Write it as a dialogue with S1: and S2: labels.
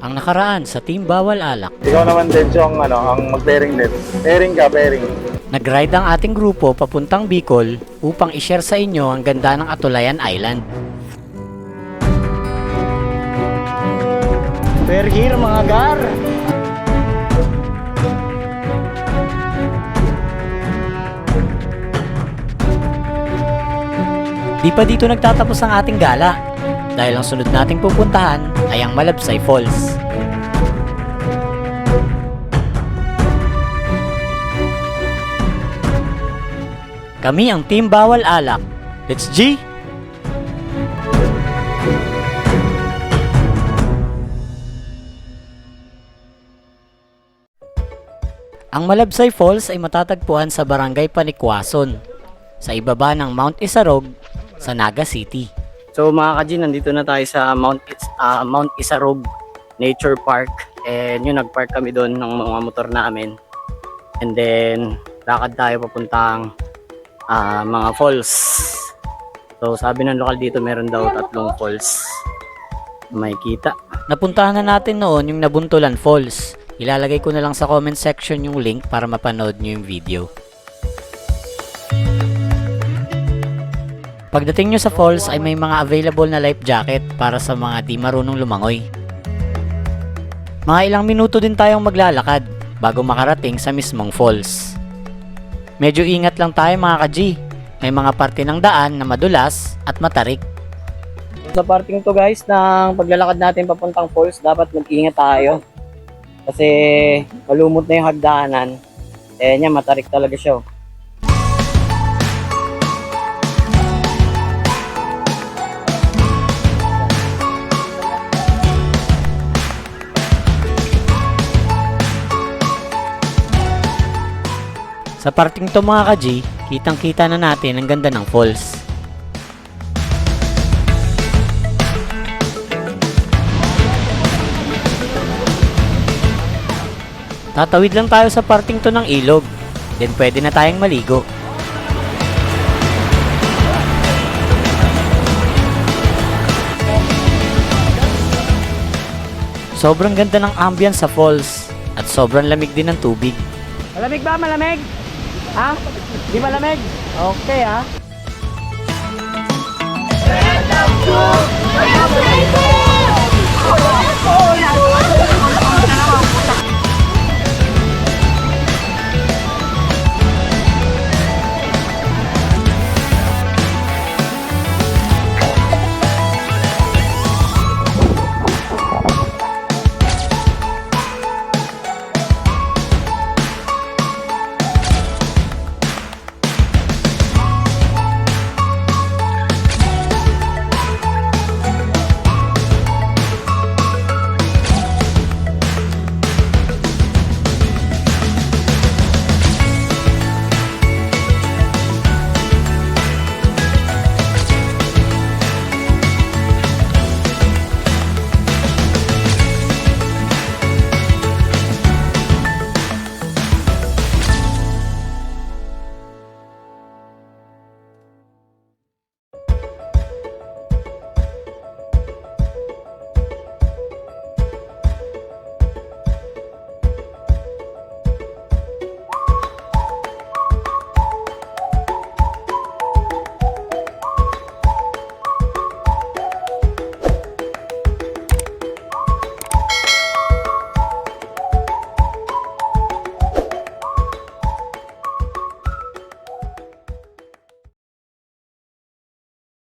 S1: Ang nakaraan sa Team Bawal Alak,
S2: Ikaw naman din yung ano, ang mag-pairing din. Pairing ka, pairing.
S1: nag-ride ang ating grupo papuntang Bicol upang i-share sa inyo ang ganda ng Atulayan Island.
S3: We're here mga gar.
S1: Di pa dito nagtatapos ang ating gala dahil ang sunod nating pupuntahan ay ang Malabsay Falls. Kami ang Team Bawal Alak. Let's G! Ang Malabsay Falls ay matatagpuan sa Barangay Panikwason, sa ibaba ng Mount Isarog sa Naga City.
S3: So mga kaji, nandito na tayo sa Mount, Is- ah, Mount Isarog Nature Park. And yun, nagpark kami doon ng mga motor namin. And then, lakad tayo papuntang ah, mga falls. So sabi ng lokal dito, meron daw tatlong falls. May kita.
S1: Napuntahan na natin noon yung Nabuntulan Falls. Ilalagay ko na lang sa comment section yung link para mapanood nyo yung video. Pagdating nyo sa falls ay may mga available na life jacket para sa mga di marunong lumangoy. Mga ilang minuto din tayong maglalakad bago makarating sa mismong falls. Medyo ingat lang tayo mga ka-G. May mga parte ng daan na madulas at matarik.
S3: Sa parting to guys, ng paglalakad natin papuntang falls, dapat mag-ingat tayo. Kasi malumot na yung hagdanan. Eh niya, matarik talaga siya.
S1: Sa parting to mga ka-G, kitang kita na natin ang ganda ng falls. Tatawid lang tayo sa parting to ng ilog, then pwede na tayong maligo. Sobrang ganda ng ambience sa falls at sobrang lamig din ng tubig.
S3: Malamig ba? Malamig? Ha? Di malamig? Okay ha? Red of two,